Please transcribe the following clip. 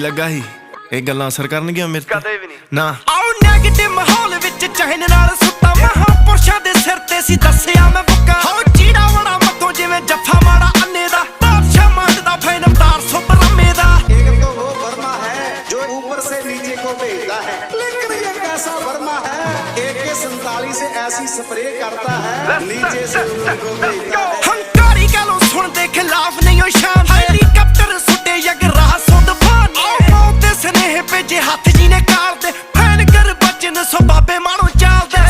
ਲੱਗਾ ਹੀ ਇਹ ਗੱਲਾਂ ਅਸਰ ਕਰਨਗੀਆਂ ਮੇਰੇ ਤੇ? ਨਾ। ਆਉ ਨੈਗੇਟਿਵ ਮਾਹੌਲ ਵਿੱਚ ਚਹਿਨ ਨਾਲ ਸੁੱਤਾ ਮਹਾ ਪੁਰਸ਼ਾਂ ਦੇ ਸਿਰ ਤੇ ਸੀ ਦੱਸਿਆ ਮੈਂ ਬੁੱਕਾ। ਹੋ ਚੀੜਾ ਵੜਾ ਮੱਤੋਂ ਜਿਵੇਂ ਜੱਫਾ ਮਾੜਾ ਅੰਨੇ ਦਾ। ਬਾਦਸ਼ਾਹ ਮੰਗਦਾ ਫੈਨ ਅਵਤਾਰ ਸੁਪਰਮੇ ਦਾ। ਇੱਕ ਤੋਂ ਉਹ ਵਰਮਾ ਹੈ ਜੋ ਉੱਪਰ ਸੇ ਨੀਚੇ ਕੋ ਭੇਜਦਾ ਹੈ। ऐसा वर्मा है ए के सैतालीस से ऐसी स्प्रे करता है नीचे से हंकारी कह लो सुन दे खिलाफ नहीं हो शान हेलीकॉप्टर सुटे यग राह सुन फान आओ ते स्नेह भेजे हाथ जी ने काल दे फैन कर बचन सो बाबे मानो चाल दे